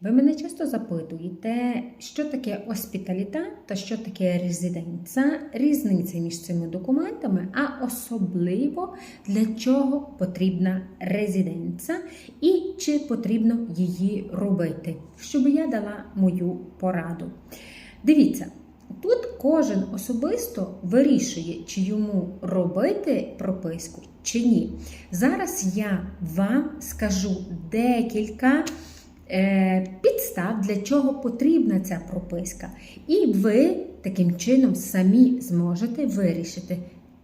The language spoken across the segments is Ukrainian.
Ви мене часто запитуєте, що таке оспіталіта та що таке резиденця, різниця між цими документами, а особливо для чого потрібна резиденця і чи потрібно її робити, щоб я дала мою пораду. Дивіться. Тут кожен особисто вирішує, чи йому робити прописку, чи ні. Зараз я вам скажу декілька підстав, для чого потрібна ця прописка. І ви таким чином самі зможете вирішити,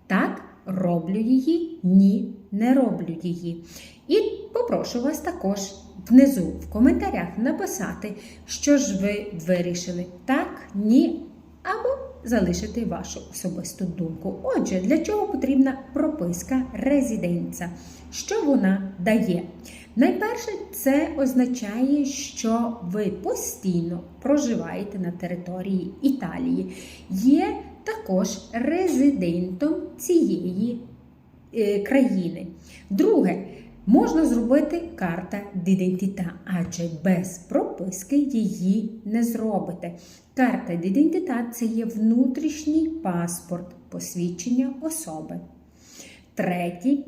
так, роблю її, ні, не роблю її. І попрошу вас також внизу в коментарях написати, що ж ви вирішили, так, ні або залишити вашу особисту думку. Отже, для чого потрібна прописка резиденця? Що вона дає? Найперше, це означає, що ви постійно проживаєте на території Італії, є також резидентом цієї е, країни. Друге, Можна зробити карта d'identità, адже без прописки її не зробите. Карта d'identità – це є внутрішній паспорт посвідчення особи. Третій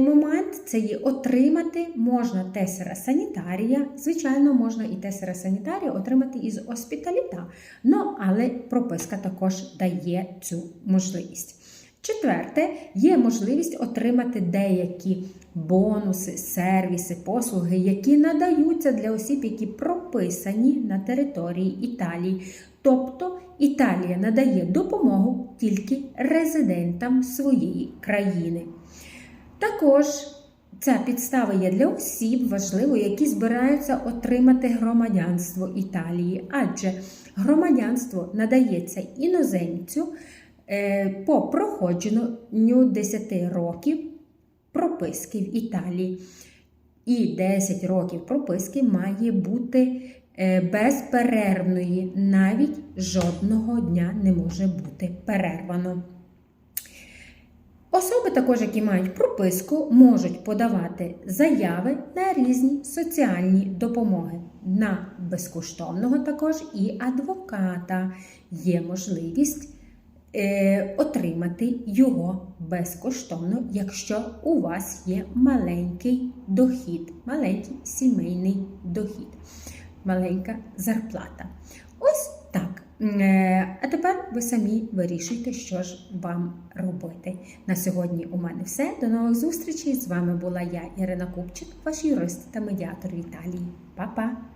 момент це є отримати можна тесера санітарія. Звичайно, можна і тесера санітарія отримати із оспіталіта. Ну, але прописка також дає цю можливість. Четверте, є можливість отримати деякі бонуси, сервіси, послуги, які надаються для осіб, які прописані на території Італії. Тобто Італія надає допомогу тільки резидентам своєї країни. Також ця підстава є для осіб важливо, які збираються отримати громадянство Італії, адже громадянство надається іноземцю е, по проходженню 10 років прописки в Італії. І 10 років прописки має бути е, безперервної, навіть жодного дня не може бути перервано. Особи, також, які мають прописку, можуть подавати заяви на різні соціальні допомоги. На безкоштовного також і адвоката є можливість е, отримати його безкоштовно, якщо у вас є маленький дохід, маленький сімейний дохід, маленька зарплата. Е, А тепер ви самі вирішуйте, що ж вам робити. На сьогодні у мене все. До нових зустрічей. З вами була я, Ірина Купчик, ваш юрист та медіатор в Італії. Па-па!